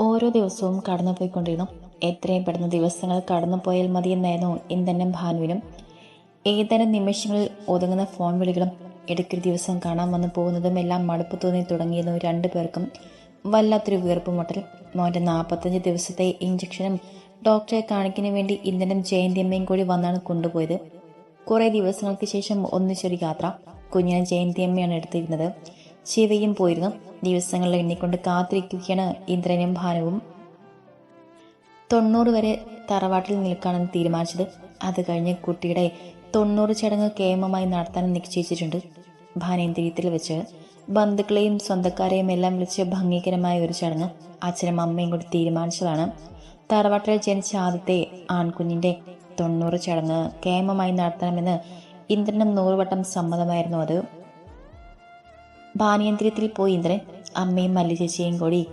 ഓരോ ദിവസവും കടന്നുപോയിക്കൊണ്ടിരുന്നു. എത്രയും പെട്ടെന്ന് ദിവസങ്ങൾ കടന്നുപോയാൽ മതിയെന്നായിരുന്നു ഇന്ദ്രനും ഭാനുവിനും. ഏതാനും നിമിഷങ്ങളിൽ ഒതുങ്ങുന്ന ഫോൺ വിളികളും ഇടയ്ക്കൊരു ദിവസം കാണാൻ വന്നു പോകുന്നതും എല്ലാം മടുപ്പ് തോന്നി തുടങ്ങിയിരുന്നു രണ്ടു പേർക്കും. വല്ലാത്തൊരു വീർപ്പുമുട്ടൽ മോന്റെ നാൽപ്പത്തഞ്ച് ദിവസത്തെ ഇഞ്ചക്ഷനും ഡോക്ടറെ കാണിക്കുന്നതിന് വേണ്ടി ഇന്ദ്രനും ജയന്തിയമ്മയും കൂടി വന്നാണ് കൊണ്ടുപോയത്. കുറേ ദിവസങ്ങൾക്ക് ശേഷം ഒന്നിച്ചൊരു യാത്ര. കുഞ്ഞിനെ ജയന്തിയമ്മയാണ് എടുത്തിരുന്നത്. ശിവയും പോയിരുന്നു. ദിവസങ്ങൾ എണ്ണിക്കൊണ്ട് കാത്തിരിക്കുകയാണ് ഇന്ദ്രനും ഭാനുവും. തൊണ്ണൂറ് വരെ തറവാട്ടിൽ നിൽക്കാണെന്ന് തീരുമാനിച്ചത്. അത് കഴിഞ്ഞ് കുട്ടിയുടെ തൊണ്ണൂറ് ചടങ്ങ് കേമമായി നടത്താൻ നിശ്ചയിച്ചിട്ടുണ്ട്. ഭാനേന്ദ്രിയത്തിൽ വെച്ച് ബന്ധുക്കളെയും സ്വന്തക്കാരെയും എല്ലാം വിളിച്ച് ഭംഗീകരമായ ഒരു ചടങ്ങ് അച്ഛനും അമ്മയും കൂടി തീരുമാനിച്ചതാണ്. തറവാട്ടിൽ ജനിച്ച ആദ്യത്തെ ആൺകുഞ്ഞിന്റെ തൊണ്ണൂറ് ചടങ്ങ് കേമമായി നടത്തണമെന്ന് ഇന്ദ്രനും നൂറുവട്ടം സമ്മതമായിരുന്നു അത്. ഭാനിയന്ത്രത്തിൽ പോയി ഇന്ദ്രൻ അമ്മയും മല്ലിചേച്ചിയും കൂടി.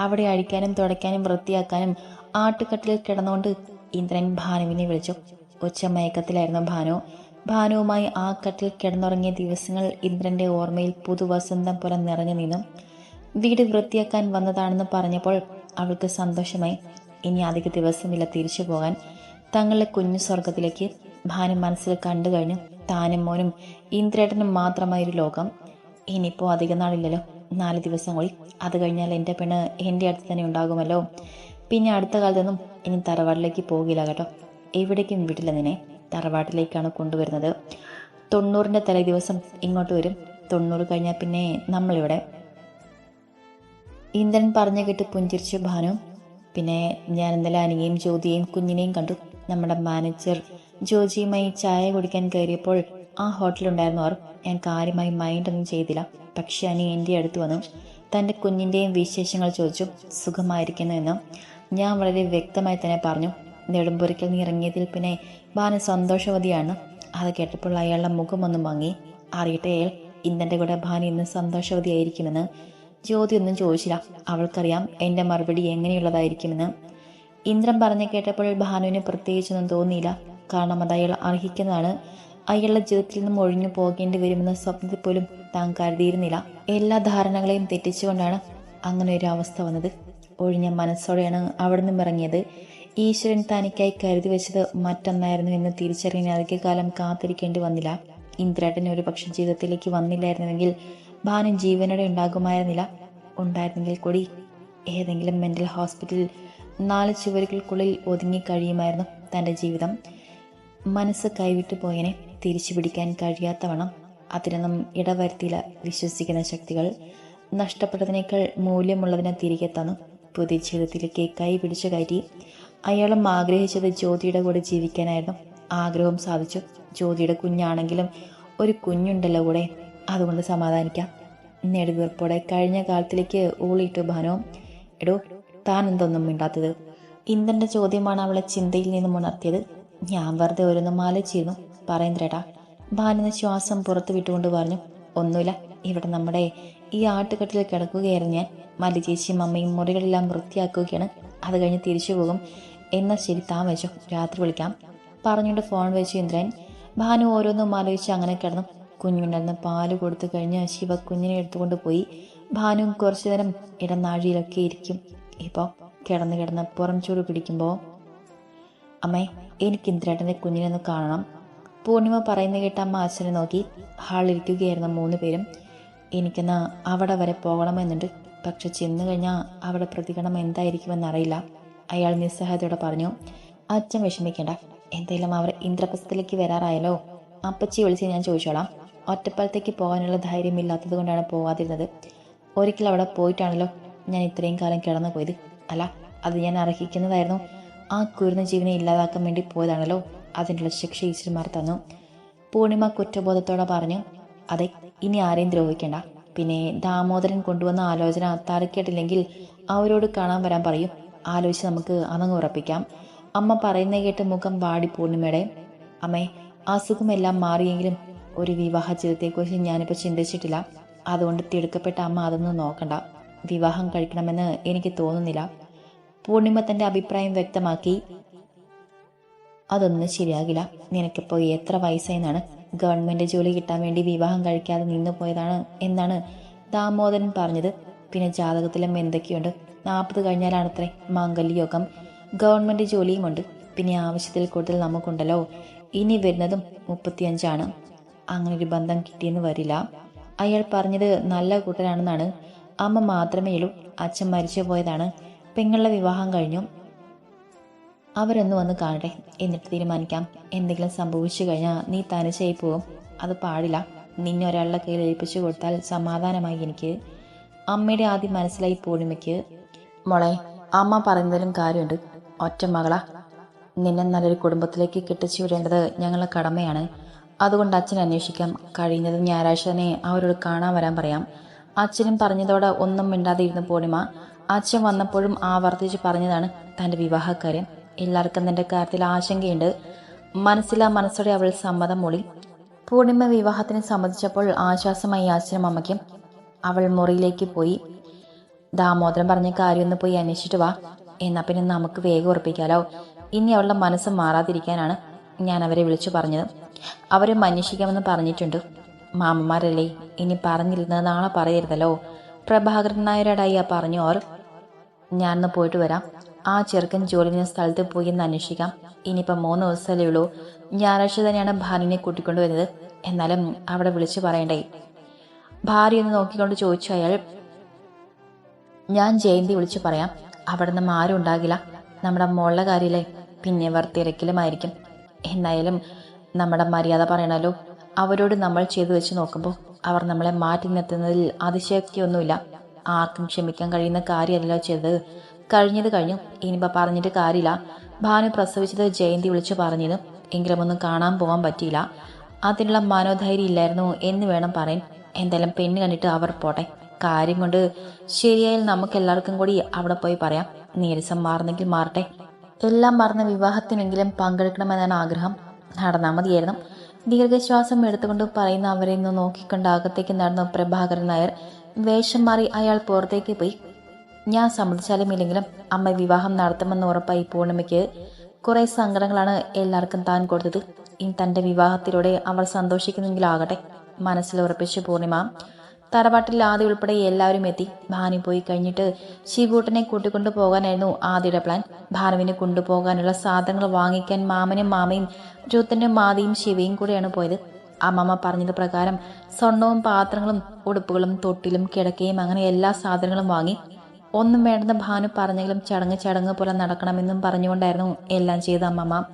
അവിടെ അഴിക്കാനും തുടയ്ക്കാനും വൃത്തിയാക്കാനും ആട്ടുകട്ടിലിൽ കിടന്നുകൊണ്ട് ഇന്ദ്രൻ ഭാനുവിനെ വിളിച്ചു. ഉച്ച മയക്കത്തിലായിരുന്നു ഭാനു. ഭാനുവുമായി ആ കട്ടിൽ കിടന്നുറങ്ങിയ ദിവസങ്ങൾ ഇന്ദ്രന്റെ ഓർമ്മയിൽ പുതുവസന്തം പോലെ നിറഞ്ഞു നിന്നു. വീട് വൃത്തിയാക്കാൻ വന്നതാണെന്ന് പറഞ്ഞപ്പോൾ അവൾക്ക് സന്തോഷമായി. ഇനി അധിക ദിവസമില്ല തിരിച്ചു പോകാൻ. തങ്ങളുടെ കുഞ്ഞു സ്വർഗത്തിലേക്ക് ഭാനു മനസ്സിൽ കണ്ടു കഴിഞ്ഞു. താനും മോനും ഇന്ദ്രേട്ടനും മാത്രമായൊരു ലോകം. ഇനിയിപ്പോൾ അധികം നാളില്ലല്ലോ. നാല് ദിവസം കൂടി. അത് കഴിഞ്ഞാൽ എന്റെ പെണ്ണ് എന്റെ അടുത്ത് തന്നെ ഉണ്ടാകുമല്ലോ. പിന്നെ അടുത്ത കാലത്തൊന്നും ഇനി തറവാട്ടിലേക്ക് പോകില്ല കേട്ടോ. എവിടേക്കും വിടില്ല നിന്നെ. തറവാട്ടിലേക്കാണ് കൊണ്ടുവരുന്നത്. തൊണ്ണൂറിന്റെ തലേ ദിവസം ഇങ്ങോട്ട് വരും. തൊണ്ണൂറ് കഴിഞ്ഞാൽ പിന്നെ നമ്മളിവിടെ. ഇന്ദ്രൻ പറഞ്ഞു കേട്ട് പുഞ്ചിരിച്ചു ഭാനു. പിന്നെ ഞാൻ ഇന്നലെ അനിയെയും ജ്യോതിയെയും കുഞ്ഞിനെയും കണ്ടു. നമ്മുടെ മാനേജർ ജോജിയുമായി ചായ കുടിക്കാൻ കയറിയപ്പോൾ ആ ഹോട്ടലുണ്ടായിരുന്നു അവർ ഞാൻ കാര്യമായി മൈൻഡൊന്നും ചെയ്തില്ല. പക്ഷേ അനി എന്റെ അടുത്ത് വന്നു തന്റെ കുഞ്ഞിന്റെയും വിശേഷങ്ങൾ ചോദിച്ചു സുഖമായിരിക്കുന്നു എന്ന് ഞാൻ വളരെ വ്യക്തമായി തന്നെ പറഞ്ഞു. നെടുമ്പുരയ്ക്കൽ നീ ഇറങ്ങിയതിൽ പിന്നെ ബാന സന്തോഷവതിയാണ്. അത് കേട്ടപ്പോൾ അയാളുടെ മുഖമൊന്നും മങ്ങി. അറിയട്ടെ അയാൾ ഇന്നെന്റെ കൂടെ ഭാന ഇന്ന് സന്തോഷവതിയായിരിക്കുമെന്ന് ജ്യോതി ഒന്നും ചോദിച്ചില്ല. അവൾക്കറിയാം എന്റെ മറുപടി എങ്ങനെയുള്ളതായിരിക്കുമെന്ന്. ഇന്ദ്രൻ പറഞ്ഞു കേട്ടപ്പോൾ ഭാനുവിന് പ്രത്യേകിച്ചൊന്നും തോന്നിയില്ല. കാരണം അത് അയാൾ അർഹിക്കുന്നതാണ്. അയാളുടെ ജീവിതത്തിൽ നിന്നും ഒഴിഞ്ഞു പോകേണ്ടി വരുമെന്ന സ്വപ്നത്തിൽ പോലും താൻ കരുതിയിരുന്നില്ല. എല്ലാ ധാരണകളെയും തെറ്റിച്ചുകൊണ്ടാണ് അങ്ങനെ ഒരു അവസ്ഥ വന്നത്. ഒഴിഞ്ഞ മനസ്സോടെയാണ് അവിടെ നിന്നും ഇറങ്ങിയത്. ഈശ്വരൻ തനിക്കായി കരുതി വെച്ചത് മറ്റൊന്നായിരുന്നു എന്ന് തിരിച്ചറിയാൻ അധികകാലം കാത്തിരിക്കേണ്ടി വന്നില്ല. ഇന്ദ്രേട്ടൻ ഒരു പക്ഷെ ജീവിതത്തിലേക്ക് വന്നില്ലായിരുന്നുവെങ്കിൽ ഭാനു ജീവനോടെ ഉണ്ടാകുമായിരുന്നില്ല. ഉണ്ടായിരുന്നെങ്കിൽ കൂടി ഏതെങ്കിലും മെന്റൽ ഹോസ്പിറ്റലിൽ നാല് ചുവരുകൾക്കുള്ളിൽ ഒതുങ്ങി കഴിയുമായിരുന്നു തന്റെ ജീവിതം. മനസ്സ് കൈവിട്ടു പോയനെ. തിരിച്ചു പിടിക്കാൻ കഴിയാത്തവണ്ണം അതിനൊന്നും ഇടവരുത്തിയില്ല വിശ്വസിക്കുന്ന ശക്തികൾ. നഷ്ടപ്പെട്ടതിനേക്കാൾ മൂല്യമുള്ളതിനെ തിരികെ തന്നു. പുതിയ ജീവിതത്തിലേക്ക് കൈ പിടിച്ചു കയറ്റി. അയാളും ആഗ്രഹിച്ചത് ജ്യോതിയുടെ കൂടെ ജീവിക്കാനായിരുന്നു. ആഗ്രഹം സാധിച്ചു. ജ്യോതിയുടെ കുഞ്ഞാണെങ്കിലും ഒരു കുഞ്ഞുണ്ടല്ലോ കൂടെ. അതുകൊണ്ട് സമാധാനിക്കാം. നെടുവീർപ്പോടെ കഴിഞ്ഞ കാലത്തിലേക്ക് ഊളിയിട്ടു ഭാനോ എടോ താൻ എന്തൊന്നും മിണ്ടാത്തത്? ഇന്ദ്രന്റെ ചോദ്യമാണ് അവളെ ചിന്തയിൽ നിന്നും ഉണർത്തിയത്. ഞാൻ വെറുതെ ഓരോന്നും ആലോചിച്ചിരുന്നു പറയുന്നേട്ടാ ഭാനുന്ന ശ്വാസം പുറത്തു വിട്ടുകൊണ്ട് പറഞ്ഞു ഒന്നുമില്ല ഇവിടെ നമ്മുടെ ഈ ആട്ടുകെട്ടിൽ കിടക്കുകയായിരുന്നു ഞാൻ. മല്ലി ചേച്ചിയും അമ്മയും മുറികളെല്ലാം വൃത്തിയാക്കുകയാണ്. അത് കഴിഞ്ഞ് തിരിച്ചു പോകും. എന്നാൽ ശരി താൻ വെച്ചു. രാത്രി വിളിക്കാം. പറഞ്ഞുകൊണ്ട് ഫോൺ വെച്ചു ഇന്ദ്രൻ ഭാനു ഓരോന്നും ആലോചിച്ച് അങ്ങനെ കിടന്നു. കുഞ്ഞുണ്ടായിരുന്ന പാൽ കൊടുത്തു കഴിഞ്ഞ് ശിവ കുഞ്ഞിനെ എടുത്തുകൊണ്ട് പോയി. ഭാനുവും കുറച്ചു നേരം ഇടനാഴിയിലൊക്കെ ഇരിക്കും. ഇപ്പോൾ കിടന്ന് കിടന്ന് പുറം ചൂട് പിടിക്കുമ്പോൾ അമ്മേ എനിക്ക് ഇന്ദ്രേട്ടന്റെ കുഞ്ഞിനെ ഒന്ന് കാണണം. പൂർണിമ പറയുന്ന കേട്ട അമ്മ അച്ഛനെ നോക്കി ഹാളിരിക്കുകയായിരുന്ന മൂന്ന് പേരും എനിക്കെന്നാ അവിടെ വരെ പോകണമെന്നുണ്ട്. പക്ഷെ ചെന്നു കഴിഞ്ഞാൽ അവിടെ പ്രതികരണം എന്തായിരിക്കുമെന്നറിയില്ല. അയാൾ നിസ്സഹായതയോടെ പറഞ്ഞു അച്ഛൻ വിഷമിക്കേണ്ട. എന്തായാലും അവർ ഇന്ദ്രപ്രസ്ഥത്തിലേക്ക് വരാറായല്ലോ. അപ്പച്ചി വിളിച്ച് ഞാൻ ചോദിച്ചോളാം. ഒറ്റപ്പാലത്തേക്ക് പോകാനുള്ള ധൈര്യമില്ലാത്തത് കൊണ്ടാണ് പോകാതിരുന്നത് ഒരിക്കൽ അവിടെ പോയിട്ടാണല്ലോ ഞാൻ ഇത്രയും കാലം കിടന്നു പോയത്. അല്ല അത് ഞാൻ അർഹിക്കുന്നതായിരുന്നു. ആ കുരുന്ന ജീവനെ ഇല്ലാതാക്കാൻ വേണ്ടി പോയതാണല്ലോ. അതിനുള്ള ശിക്ഷ ഈശ്വരന്മാർ തന്നു. പൂർണിമ കുറ്റബോധത്തോടെ പറഞ്ഞു അതെ ഇനി ആരെയും ദ്രോഹിക്കണ്ട. പിന്നെ ദാമോദരൻ കൊണ്ടുവന്ന ആലോചന തലക്കേട്ടില്ലെങ്കിൽ അവരോട് കാണാൻ വരാൻ പറയും. ആലോചിച്ച് നമുക്ക് അന്നങ്ങ് ഉറപ്പിക്കാം. അമ്മ പറയുന്ന കേട്ട് മുഖം വാടി പൂർണിമയുടെ. അമ്മേ അസുഖമെല്ലാം മാറിയെങ്കിലും ഒരു വിവാഹ ജീവിതത്തെക്കുറിച്ച് ഞാനിപ്പോൾ ചിന്തിച്ചിട്ടില്ല. അതുകൊണ്ട് തിടുക്കപ്പെട്ട അമ്മ അതൊന്നും നോക്കണ്ട. വിവാഹം കഴിക്കണമെന്ന് എനിക്ക് തോന്നുന്നില്ല. പൂർണിമ തന്റെ അഭിപ്രായം വ്യക്തമാക്കി. അതൊന്നും ശരിയാകില്ല. നിനക്കിപ്പോൾ എത്ര വയസ്സായെന്നാണ്? ഗവൺമെന്റ് ജോലി കിട്ടാൻ വേണ്ടി വിവാഹം കഴിക്കാതെ നിന്നു പോയതാണ് എന്നാണ് ദാമോദരൻ പറഞ്ഞത്. പിന്നെ ജാതകത്തിലും എന്തൊക്കെയുണ്ട്? നാൽപ്പത് കഴിഞ്ഞാലാണത്രേ മാംഗല്യയോഗം. ഗവൺമെന്റ് ജോലിയുമുണ്ട്. പിന്നെ ആവശ്യത്തിൽ കൂടുതൽ നമുക്കുണ്ടല്ലോ. ഇനി വരുന്നതും മുപ്പത്തിയഞ്ചാണ്. അങ്ങനെ ഒരു ബന്ധം കിട്ടിയെന്ന് വരില്ല. അയാൾ പറഞ്ഞത് നല്ല കൂട്ടരാണെന്നാണ്. അമ്മ മാത്രമേ ഉള്ളൂ അച്ഛൻ മരിച്ചു പോയതാണ് പെങ്ങളുടെ വിവാഹം കഴിഞ്ഞു. അവരൊന്ന് വന്ന് കാണട്ടെ. എന്നിട്ട് തീരുമാനിക്കാം. എന്തെങ്കിലും സംഭവിച്ചു കഴിഞ്ഞാൽ നീ തനിച്ചായി പോവും അത് പാടില്ല. നിന്നെ ഒരാളുടെ കയ്യിൽ ഏൽപ്പിച്ചു കൊടുത്താൽ സമാധാനമായി എനിക്ക്. അമ്മയുടെ ആദ്യം മനസ്സിലായി പൂർണിമയ്ക്ക് മോളെ അമ്മ പറയുന്നതിലും കാര്യമുണ്ട്. ഒറ്റ മകളാ. നിന്നെ നല്ലൊരു കുടുംബത്തിലേക്ക് കെട്ടിച്ചു വിടേണ്ടത് ഞങ്ങളുടെ കടമയാണ്. അതുകൊണ്ട് അച്ഛൻ അന്വേഷിക്കാം. കഴിയുന്നത് ഞായറാഴ്ച തന്നെ അവരോട് കാണാൻ വരാൻ പറയാം. അച്ഛനും പറഞ്ഞതോടെ ഒന്നും മിണ്ടാതെ ഇരുന്ന് പൂർണിമ അച്ഛൻ വന്നപ്പോഴും ആവർത്തിച്ച് പറഞ്ഞതാണ് തന്റെ വിവാഹക്കാര്യം എല്ലാവർക്കും തന്റെ കാര്യത്തിൽ ആശങ്കയുണ്ട്. മനസ്സിലാ മനസ്സോടെ അവൾ സമ്മതം മൂളി. പൂർണിമ വിവാഹത്തിന് സമ്മതിച്ചപ്പോൾ ആശ്വാസമായി അച്ഛനും അമ്മയ്ക്കും അവൾ മുറിയിലേക്ക് പോയി. ദാമോദരൻ പറഞ്ഞ കാര്യമൊന്ന് പോയി അന്വേഷിച്ചിട്ട് വാ. എന്നാൽ പിന്നെ നമുക്ക് വേഗം ഉറപ്പിക്കാലോ. ഇനി അവളുടെ മനസ്സ് മാറാതിരിക്കാനാണ് ഞാൻ അവരെ വിളിച്ചു പറഞ്ഞത്. അവരെ അന്വേഷിക്കാമെന്ന് പറഞ്ഞിട്ടുണ്ട്. മാമന്മാരല്ലേ ഇനി പറഞ്ഞിരുന്നത് നാളെ പറയരുതല്ലോ. പ്രഭാകരൻ നായരടായി ആ പറഞ്ഞു ഓർ. ഞാനൊന്ന് പോയിട്ട് വരാം. ആ ചെറുക്കൻ ജോലി ചെയ്യുന്ന സ്ഥലത്ത് പോയി എന്ന് അന്വേഷിക്കാം. ഇനിയിപ്പോൾ മൂന്ന് ദിവസമല്ലേ ഉള്ളൂ. ഞായറാഴ്ച തന്നെയാണ് ഭാര്യനെ കൂട്ടിക്കൊണ്ടു വരുന്നത്. എന്നാലും അവിടെ വിളിച്ചു പറയണ്ടേ? ഭാര്യ ഒന്ന് നോക്കിക്കൊണ്ട് ചോദിച്ചു അയാൾ ഞാൻ ജയന്തി വിളിച്ചു പറയാം. അവിടെ നിന്ന് ആരും ഉണ്ടാകില്ല. നമ്മുടെ മോളുടെ കാര്യമില്ലേ? പിന്നെ വർത്തിരക്കിലുമായിരിക്കും എന്നായാലും നമ്മുടെ മര്യാദ പറയണല്ലോ. അവരോട് നമ്മൾ ചെയ്തു വെച്ച് നോക്കുമ്പോൾ അവർ നമ്മളെ മാറ്റി നിർത്തുന്നതിൽ അതിശയക്തിയൊന്നുമില്ല ആർക്കും ക്ഷമിക്കാൻ കഴിയുന്ന കാര്യമല്ലോ ചെയ്തത്. കഴിഞ്ഞത് കഴിഞ്ഞു. ഇനിയിപ്പോൾ പറഞ്ഞിട്ട് കാര്യമില്ല. ഭാനു പ്രസവിച്ചത് ജയന്തി വിളിച്ചു പറഞ്ഞത് എങ്കിലും ഒന്നും കാണാൻ പോകാൻ പറ്റിയില്ല. അതിനുള്ള മനോധൈര്യം ഇല്ലായിരുന്നു എന്ന് വേണം പറയാൻ. എന്തായാലും പെണ്ണ് കണ്ടിട്ട് അവർ പോട്ടെ. കാര്യം കൊണ്ട് ശരിയായാൽ നമുക്ക് എല്ലാവർക്കും കൂടി അവിടെ പോയി പറയാം. നീരസം മാറുന്നെങ്കിൽ മാറട്ടെ. എല്ലാം മറന്ന വിവാഹത്തിനെങ്കിലും പങ്കെടുക്കണമെന്നാണ് ആഗ്രഹം. നടന്നാൽ മതിയായിരുന്നു. ദീർഘശ്വാസം എടുത്തുകൊണ്ട് പറയുന്ന അവരെ ഒന്ന് നോക്കിക്കൊണ്ട് അകത്തേക്ക് നടന്ന പ്രഭാകരൻ നായർ വേഷം മാറി അയാൾ പുറത്തേക്ക് പോയി. ഞാൻ സമ്മതിച്ചാലും ഇല്ലെങ്കിലും അമ്മ വിവാഹം നടത്തുമെന്ന് ഉറപ്പായി പൂർണിമയ്ക്ക് കുറെ സങ്കടങ്ങളാണ് എല്ലാവർക്കും താൻ കൊടുത്തത്. ഇനി തന്റെ വിവാഹത്തിലൂടെ അവൾ സന്തോഷിക്കുന്നെങ്കിലാകട്ടെ മനസ്സിൽ ഉറപ്പിച്ചു പൂർണിമ തറവാട്ടിൽ ആദ്യ ഉൾപ്പെടെ എല്ലാവരും എത്തി. ഭാനു പോയി കഴിഞ്ഞിട്ട് ശിവൂട്ടനെ കൂട്ടിക്കൊണ്ടു പോകാനായിരുന്നു ആദ്യയുടെ പ്ലാൻ. ഭാനുവിനെ കൊണ്ടുപോകാനുള്ള സാധനങ്ങൾ വാങ്ങിക്കാൻ മാമനും മാമയും രുത്തനും മാതിയും ശിവയും കൂടെയാണ് പോയത്. അമ്മമ്മ പറഞ്ഞത് പ്രകാരം സ്വർണവും പാത്രങ്ങളും ഉടുപ്പുകളും തൊട്ടിലും കിടക്കയും അങ്ങനെ എല്ലാ സാധനങ്ങളും വാങ്ങി ഒന്നും വേണ്ടെന്ന് ഭാനു പറഞ്ഞെങ്കിലും ചടങ്ങ് ചടങ്ങ് പോലെ നടക്കണമെന്നും പറഞ്ഞുകൊണ്ടായിരുന്നു എല്ലാം ചെയ്ത അമ്മമ്മ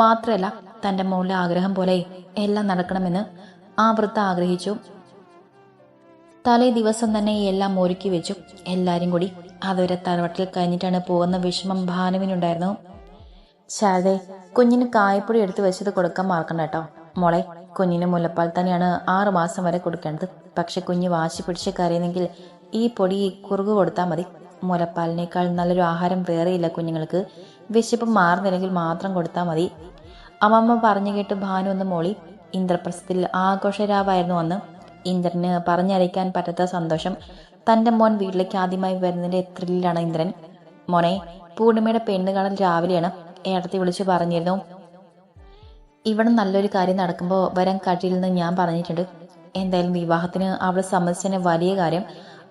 മാത്രമല്ല തന്റെ മോളുടെ ആഗ്രഹം പോലെ എല്ലാം നടക്കണമെന്ന് ആ വൃത്ത ആഗ്രഹിച്ചു. തലേ ദിവസം തന്നെ എല്ലാം ഒരുക്കി വെച്ചു. എല്ലാവരും കൂടി അതുവരെ തറവട്ടിൽ കഴിഞ്ഞിട്ടാണ് പോകുന്ന വിഷമം ഭാനുവിനുണ്ടായിരുന്നു. ശാരദേ കുഞ്ഞിന് കായപ്പൊടി എടുത്തു വെച്ചത് കൊടുക്കാൻ മറക്കണ്ട കേട്ടോ. മോളെ കുഞ്ഞിന് മുലപ്പാൽ തന്നെയാണ് ആറു മാസം വരെ കൊടുക്കേണ്ടത്. പക്ഷെ കുഞ്ഞ് വാശി പിടിച്ച് കരയുന്നെങ്കിൽ ഈ പൊടി കുറുകു കൊടുത്താൽ മതി. മുലപ്പാലിനേക്കാൾ നല്ലൊരു ആഹാരം വേറെയില്ല കുഞ്ഞുങ്ങൾക്ക്. വിശപ്പ് മാറുന്നില്ലെങ്കിൽ മാത്രം കൊടുത്താൽ മതി. അമ്മമ്മ പറഞ്ഞു കേട്ട് ഭാനു ഒന്ന് മോളി. ഇന്ദ്രപ്രസ്ഥത്തിൽ ആഘോഷരാവായിരുന്നു അന്ന്. ഇന്ദ്രന് പറഞ്ഞറിയിക്കാൻ പറ്റാത്ത സന്തോഷം. തന്റെ മോൻ വീട്ടിലേക്ക് ആദ്യമായി വരുന്നതിന്റെ ത്രില്ലാണ് ഇന്ദ്രൻ. മോനെ പൂർണിമയുടെ പെണ്ണ് കാണൽ രാവിലെയാണ്. ഏടത്തി വിളിച്ചു പറഞ്ഞിരുന്നു. ഇവിടെ നല്ലൊരു കാര്യം നടക്കുമ്പോൾ വരാൻ കഴിയില്ലെന്ന് ഞാൻ പറഞ്ഞിട്ടുണ്ട്. എന്തായാലും വിവാഹത്തിന് അവൾ സമ്മതിച്ചതിന് വലിയ കാര്യം.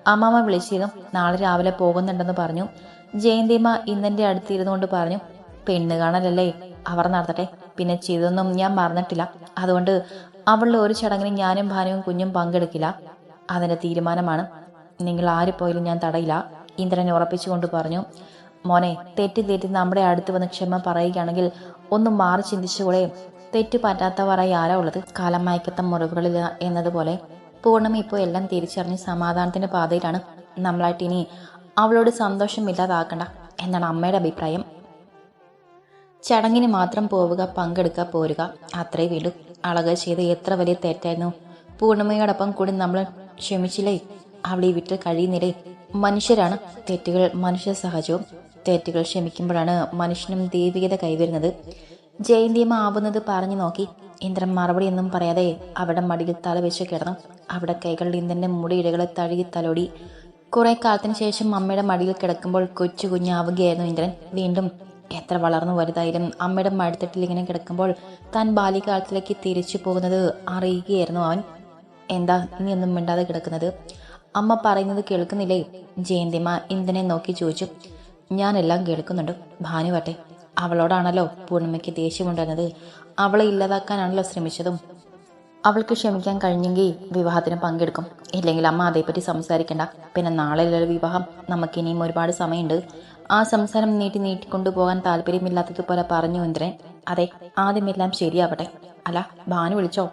അമ്മാമ്മ വിളിച്ചിരുന്നു നാളെ രാവിലെ പോകുന്നുണ്ടെന്ന് പറഞ്ഞു. ജയന്തിമ ഇന്നെന്റെ അടുത്തിരുന്നുകൊണ്ട് പറഞ്ഞു പെണ്ണ് കാണലല്ലേ? അവർ നടത്തട്ടെ. പിന്നെ ചെയ്തൊന്നും ഞാൻ മറന്നിട്ടില്ല. അതുകൊണ്ട് അവളുടെ ഒരു ചടങ്ങിന് ഞാനും ഭാനുവും കുഞ്ഞും പങ്കെടുക്കില്ല. അതിന്റെ തീരുമാനമാണ്. നിങ്ങൾ ആര് പോയാലും ഞാൻ തടയില്ല ഇന്ദ്രൻ ഉറപ്പിച്ചുകൊണ്ട് പറഞ്ഞു. മോനെ തെറ്റി തെറ്റി നമ്മുടെ അടുത്ത് വന്ന് ക്ഷമ പറയുകയാണെങ്കിൽ ഒന്ന് മാറി ചിന്തിച്ചുകൂടെ. തെറ്റ് പറ്റാത്തവരായി ആരാ ഉള്ളത്? കാലം മയക്കത്ത എന്നതുപോലെ. പൂർണമ ഇപ്പോൾ എല്ലാം തിരിച്ചറിഞ്ഞ് സമാധാനത്തിന്റെ പാതയിലാണ് നമ്മളായിട്ട് ഇനി അവളോട് സന്തോഷമില്ലാതാക്കണ്ട എന്നാണ് അമ്മയുടെ അഭിപ്രായം. ചടങ്ങിന് മാത്രം പോവുക പങ്കെടുക്കുക പോരുക അത്രേ വേണ്ടു അളക ചെയ്ത് എത്ര വലിയ തെറ്റായിരുന്നു. പൂർണിമയോടൊപ്പം കൂടി നമ്മൾ ക്ഷമിച്ചില്ലേ? അവളെ വിട്ട് കഴിയുന്നില്ലേ? മനുഷ്യരാണ്. തെറ്റുകൾ മനുഷ്യ സഹജവും. തെറ്റുകൾ ക്ഷമിക്കുമ്പോഴാണ് മനുഷ്യനും ദൈവികത കൈവരുന്നത്. ജയന്തിയമ്മ ആവുന്നത് പറഞ്ഞു നോക്കി. ഇന്ദ്രൻ മറുപടി ഒന്നും പറയാതെ അവിടെ മടിയിൽ തല വെച്ച് കിടന്നു. അവിടെ കൈകളിൽ ഇന്ദ്രന്റെ മുടിയിഴകളെ തഴുകി തലോടി. കുറേ കാലത്തിന് ശേഷം അമ്മയുടെ മടിയിൽ കിടക്കുമ്പോൾ കൊച്ചു കുഞ്ഞാവുകയായിരുന്നു ഇന്ദ്രൻ. വീണ്ടും എത്ര വളർന്നു വലുതായാലും അമ്മയുടെ മടുത്തിട്ടിൽ ഇങ്ങനെ കിടക്കുമ്പോൾ താൻ ബാല്യകാലത്തിലേക്ക് തിരിച്ചു പോകുന്നത് അറിയുകയായിരുന്നു അവൻ. എന്താ നീ ഒന്നും മിണ്ടാതെ കിടക്കുന്നത്? അമ്മ പറയുന്നത് കേൾക്കുന്നില്ലേ? ജയന്തിമ ഇന്ദ്രനെ നോക്കി ചോദിച്ചു. ഞാനെല്ലാം കേൾക്കുന്നുണ്ട്. ഭാനുവട്ടെ. അവളോടാണല്ലോ പൂർണിമയ്ക്ക് ദേഷ്യമുണ്ടായിരുന്നത് അവളെ ഇല്ലാതാക്കാനാണല്ലോ ശ്രമിച്ചതും. അവൾക്ക് ക്ഷമിക്കാൻ കഴിഞ്ഞെങ്കിൽ വിവാഹത്തിന് പങ്കെടുക്കും. ഇല്ലെങ്കിൽ അമ്മ അതേപ്പറ്റി സംസാരിക്കണ്ട. പിന്നെ നാളെ വിവാഹം. നമുക്കിനിയും ഒരുപാട് സമയമുണ്ട്. ആ സംസാരം നീട്ടി നീട്ടിക്കൊണ്ടുപോകാൻ താല്പര്യമില്ലാത്തതുപോലെ പറഞ്ഞു ഇന്ദ്രൻ. അതെ ആദ്യമെല്ലാം ശരിയാവട്ടെ. അല്ല ഭാനു വിളിച്ചോ?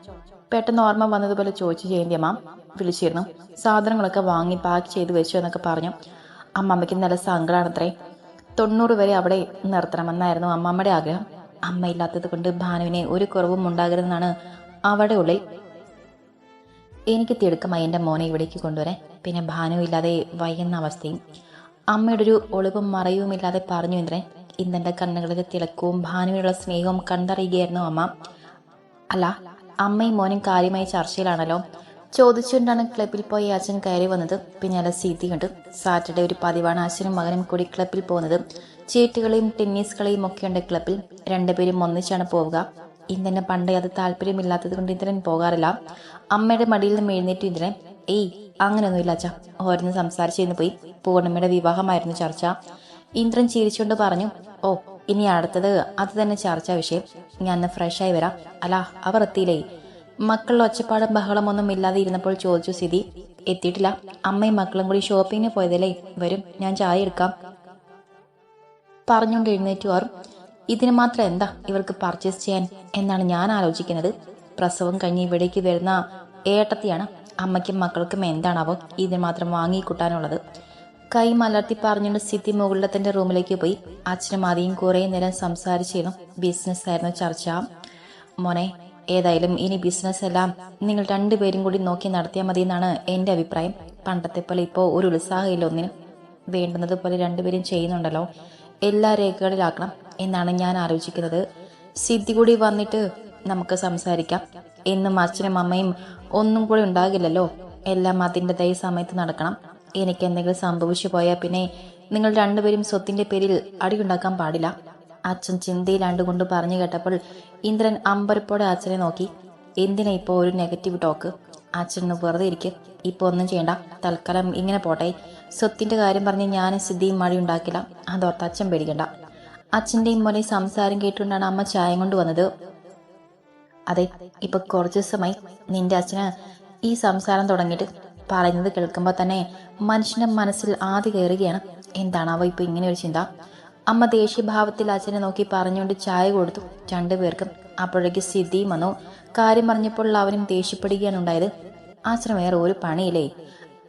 പെട്ടെന്ന് ഓർമ്മ വന്നതുപോലെ ചോദിച്ചു ജയന്തിയമ്മ വിളിച്ചിരുന്നു. സാധനങ്ങളൊക്കെ വാങ്ങി പാക്ക് ചെയ്ത് വെച്ചു എന്നൊക്കെ പറഞ്ഞു. അമ്മമ്മയ്ക്ക് നല്ല സങ്കടമാണത്രേ തൊണ്ണൂറ് വരെ അവിടെ നിർത്തണമെന്നായിരുന്നു അമ്മമ്മയുടെ ആഗ്രഹം. അമ്മയില്ലാത്തത് കൊണ്ട് ഭാനുവിനെ ഒരു കുറവും ഉണ്ടാകരുതെന്നാണ് അവിടെ ഉള്ളിൽ എനിക്ക് തിടുക്കമായി എന്റെ മോനെ ഇവിടേക്ക് കൊണ്ടുവരാൻ. പിന്നെ ഭാനു ഇല്ലാതെ വയ്യുന്ന അവസ്ഥയും അമ്മയുടെ ഒരു ഒളിവും മറയുമില്ലാതെ പറഞ്ഞു ഇന്ദ്രൻ ഇന്നെന്റെ കണ്ണുകളിലെ തിളക്കവും ഭാനുവിനുള്ള സ്നേഹവും കണ്ടറിയുകയായിരുന്നു അമ്മ. അല്ല അമ്മയും മോനും കാര്യമായ ചർച്ചയിലാണല്ലോ. ചോദിച്ചുകൊണ്ടാണ് ക്ലബിൽ പോയി അച്ഛൻ കയറി വന്നത്. പിന്നാലെ സീതി കണ്ടു. സാറ്റർഡേ ഒരു പതിവാണ്. അച്ഛനും മകനും കൂടി ക്ലബിൽ പോകുന്നത്. ചീട്ടുകളെയും ടെന്നീസ് കളിയും ഒക്കെയുണ്ട് ക്ലബിൽ രണ്ടുപേരും ഒന്നിച്ചാണ് പോവുക. ഇന്ദ്രന് പണ്ട് അത് താല്പര്യമില്ലാത്തത് കൊണ്ട് ഇന്ദ്രൻ പോകാറില്ല. അമ്മയുടെ മടിയിൽ നിന്ന് എഴുന്നേറ്റ് ഇന്ദ്രൻ. ഏയ് അങ്ങനെയൊന്നുമില്ല അച്ഛ. ഓരോന്ന് സംസാരിച്ചിരുന്നു പോയി. പൂർണിമയുടെ വിവാഹമായിരുന്നു ചർച്ച. ഇന്ദ്രൻ ചിരിച്ചുകൊണ്ട് പറഞ്ഞു ഓ ഇനി അടുത്തത് അത് തന്നെ ചർച്ചാ വിഷയം. ഞാൻ ഫ്രഷായി വരാം. അല്ല അവർ എത്തിയില്ലേ? മക്കളുടെ ഒച്ചപ്പാടും ബഹളമൊന്നും ഇല്ലാതെ ഇരുന്നപ്പോൾ ചോദിച്ചു സ്ഥിതി എത്തിയിട്ടില്ല. അമ്മയും മക്കളും കൂടി ഷോപ്പിങ്ങിന് പോയതല്ലേ? വരും. ഞാൻ ചായ എടുക്കാം. പറഞ്ഞുകൊണ്ട് എഴുന്നേറ്റു. അവർ ഇതിന് മാത്രം എന്താ ഇവർക്ക് പർച്ചേസ് ചെയ്യാൻ? എന്നാണ് ഞാൻ ആലോചിക്കുന്നത്. പ്രസവം കഴിഞ്ഞ് ഇവിടേക്ക് വരുന്ന ഏട്ടത്തിയാണ് അമ്മയ്ക്കും മക്കൾക്കും എന്താണാവോ ഇതിന് മാത്രം വാങ്ങിക്കൂട്ടാനുള്ളത്. കൈ മലർത്തി പറഞ്ഞുകൊണ്ട് സിദ്ധി മുകളിലത്തിന്റെ റൂമിലേക്ക് പോയി. അച്ഛനും ആദ്യം കുറേ നേരം സംസാരിച്ചിരുന്നു. ബിസിനസ് ആയിരുന്നു ചർച്ച. മോനെ ഏതായാലും ഇനി ബിസിനസ് എല്ലാം നിങ്ങൾ രണ്ടുപേരും കൂടി നോക്കി നടത്തിയാൽ മതി എന്നാണ് എന്റെ അഭിപ്രായം. പണ്ടത്തെ പോലെ ഇപ്പോൾ ഒരു ഉത്സാഹമില്ല ഒന്നിനും. വേണ്ടുന്നത് പോലെ രണ്ടുപേരും ചെയ്യുന്നുണ്ടല്ലോ. എല്ലാ രേഖകളിലാക്കണം എന്നാണ് ഞാൻ ആലോചിക്കുന്നത്. സിദ്ധി കൂടി വന്നിട്ട് നമുക്ക് സംസാരിക്കാം. എന്നും അച്ഛനും അമ്മയും ഒന്നും കൂടി ഉണ്ടാകില്ലല്ലോ. എല്ലാം അതിന്റെതായ സമയത്ത് നടക്കണം. എനിക്ക് എന്തെങ്കിലും സംഭവിച്ചു പോയാൽ പിന്നെ നിങ്ങൾ രണ്ടുപേരും സ്വത്തിന്റെ പേരിൽ അടിയുണ്ടാക്കാൻ പാടില്ല. അച്ഛൻ ചിന്തയിലാണ്ടുകൊണ്ട് പറഞ്ഞു കേട്ടപ്പോൾ ഇന്ദ്രൻ അമ്പരപ്പോടെ അച്ഛനെ നോക്കി. എന്തിനാ ഇപ്പോൾ ഒരു നെഗറ്റീവ് ടോക്ക് അച്ഛനൊന്ന് വെറുതെ ഇരിക്കും. ഇപ്പോൾ ഒന്നും ചെയ്യണ്ട. തൽക്കാലം ഇങ്ങനെ പോട്ടെ. സ്വത്തിന്റെ കാര്യം പറഞ്ഞ് ഞാനും സിദ്ധിയും മഴ ഉണ്ടാക്കില്ല. അതോർത്ത് അച്ഛൻ പേടിക്കണ്ട. അച്ഛന്റെയും മോനെ സംസാരം കേട്ടുകൊണ്ടാണ് അമ്മ ചായ കൊണ്ട് വന്നത്. അതെ ഇപ്പൊ കുറച്ച് ദിവസമായി നിന്റെ അച്ഛന് ഈ സംസാരം തുടങ്ങിയിട്ട് പറയുന്നത് കേൾക്കുമ്പോൾ തന്നെ മനുഷ്യന്റെ മനസ്സിൽ ആദ്യ കയറുകയാണ്. അവ ഇപ്പൊ ഇങ്ങനെ ഒരു ചിന്ത? അമ്മ ദേഷ്യഭാവത്തിൽ അച്ഛനെ നോക്കി പറഞ്ഞുകൊണ്ട് ചായ കൊടുത്തു. രണ്ടുപേർക്കും അപ്പോഴേക്ക് സിദ്ധി വന്നു. കാര്യം പറഞ്ഞപ്പോൾ അവനും ദേഷ്യപ്പെടുകയാണ് ഉണ്ടായത് അച്ഛന് വേറെ ഒരു പണിയില്ലേ?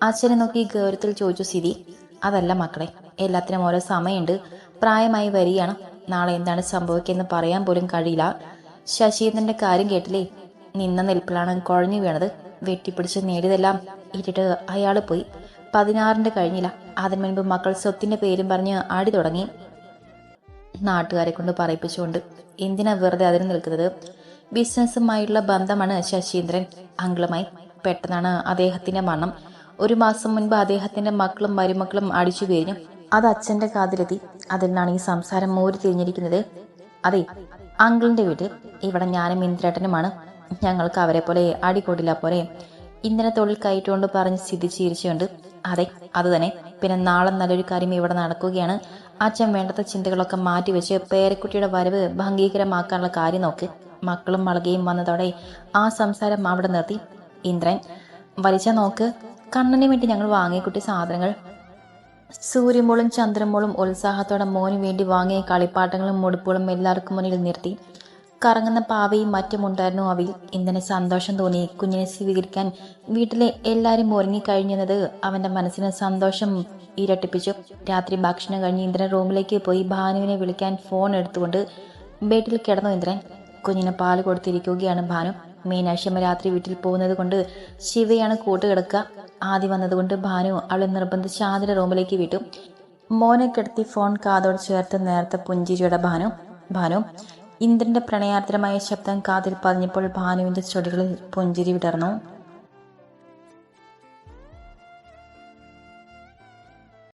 അച്ഛനെ നോക്കി ഗൗരവത്തിൽ ചോദിച്ചു സിദ്ധി. അതല്ല മക്കളെ എല്ലാത്തിനും ഓരോ സമയമുണ്ട്. പ്രായമായി വരികയാണ്. നാളെ എന്താണ് സംഭവിക്കുന്നത് പറയാൻ പോലും കഴിയില്ല. ശശീന്ദ്രന്റെ കാര്യം കേട്ടില്ലേ? നിന്ന നിൽപ്പിലാണ് കുഴഞ്ഞു വീണത്. വെട്ടിപ്പിടിച്ച് നേടിയതെല്ലാം ഇട്ടിട്ട് അയാൾ പോയി. പതിനാറിന്റെ കഴിഞ്ഞില്ല. അതിനു മുൻപ് മക്കൾ സ്വത്തിന്റെ പേരും പറഞ്ഞ് ആടി തുടങ്ങി. നാട്ടുകാരെ കൊണ്ട് പറയിപ്പിച്ചുകൊണ്ട് എന്തിനാ വെറുതെ അതിന് നിൽക്കുന്നത്? ബിസിനസ്സുമായുള്ള ബന്ധമാണ് ശശീന്ദ്രൻ. അങ്കിളുമായി പെട്ടെന്നാണ് അദ്ദേഹത്തിന്റെ മരണം. ഒരു മാസം മുൻപ് അദ്ദേഹത്തിന്റെ മക്കളും മരുമക്കളും അടിച്ചു പിരിഞ്ഞു അത് അച്ഛന്റെ കാതിലെത്തി. നിന്നാണ് ഈ സംസാരം മോര് തിരിഞ്ഞിരിക്കുന്നത്. അതെ അങ്കിളിന്റെ വീട്ടിൽ ഇവിടെ ഞാനും ഇന്ദ്രേട്ടനുമാണ്. ഞങ്ങൾക്ക് അവരെ പോലെ അടികൊടില്ല പോലെ ഇന്നലെ തൊഴിൽ കയറ്റുകൊണ്ട് പറഞ്ഞ് സ്ഥിതി ചിരിച്ചുകൊണ്ട് അതെ അത് തന്നെ പിന്നെ നാളെ നല്ലൊരു കാര്യം ഇവിടെ നടക്കുകയാണ്. അച്ഛൻ വേണ്ടത്ത ചിന്തകളൊക്കെ മാറ്റിവെച്ച് പേരക്കുട്ടിയുടെ വരവ് ഭംഗീകരമാക്കാനുള്ള കാര്യം നോക്ക്. മക്കളും വളകയും വന്നതോടെ ആ സംസാരം അവിടെ നിർത്തി. ഇന്ദ്രൻ വലിച്ച നോക്ക് കണ്ണന് വേണ്ടി ഞങ്ങൾ വാങ്ങിക്കുട്ടി സാധനങ്ങൾ. സൂര്യമോളും ചന്ദ്രമോളും ഉത്സാഹത്തോടെ മോന് വേണ്ടി വാങ്ങിയ കളിപ്പാട്ടങ്ങളും മുടുപ്പുകളും എല്ലാവർക്കും മുന്നിൽ നിർത്തി. കറങ്ങുന്ന പാവയും മറ്റും ഉണ്ടായിരുന്നു അവയിൽ. ഇന്നലെ സന്തോഷം തോന്നി? കുഞ്ഞിനെ സ്വീകരിക്കാൻ വീട്ടിലെ എല്ലാവരും ഒരുങ്ങിക്കഴിഞ്ഞത് അവന്റെ മനസ്സിന് സന്തോഷം ഇരട്ടിപ്പിച്ചു. രാത്രി ഭക്ഷണം കഴിഞ്ഞ് ഇന്ദ്രൻ റൂമിലേക്ക് പോയി ഭാനുവിനെ വിളിക്കാൻ ഫോൺ എടുത്തുകൊണ്ട് ബെഡിൽ കിടന്നു ഇന്ദ്രൻ. കുഞ്ഞിന് പാൽ കൊടുത്തിരിക്കുകയാണ് ഭാനു. മീനാക്ഷമ്മ രാത്രി വീട്ടിൽ പോകുന്നത് കൊണ്ട് ശിവയാണ് കൂട്ടുകിടക്കുക ആദ്യം വന്നതുകൊണ്ട് ഭാനു അവളെ നിർബന്ധിച്ച് ആതിര റൂമിലേക്ക് വിട്ടു. മോനെ കിടത്തി ഫോൺ കാതോട് ചേർത്ത് നേരത്തെ പുഞ്ചിരിയുടെ ഭാനു. ഭാനു ഇന്ദ്രന്റെ പ്രണയാർദ്രമായ ശബ്ദം കാതിൽ പതിഞ്ഞപ്പോൾ ഭാനുവിന്റെ ചൊടികളിൽ പുഞ്ചിരി വിടർന്നു.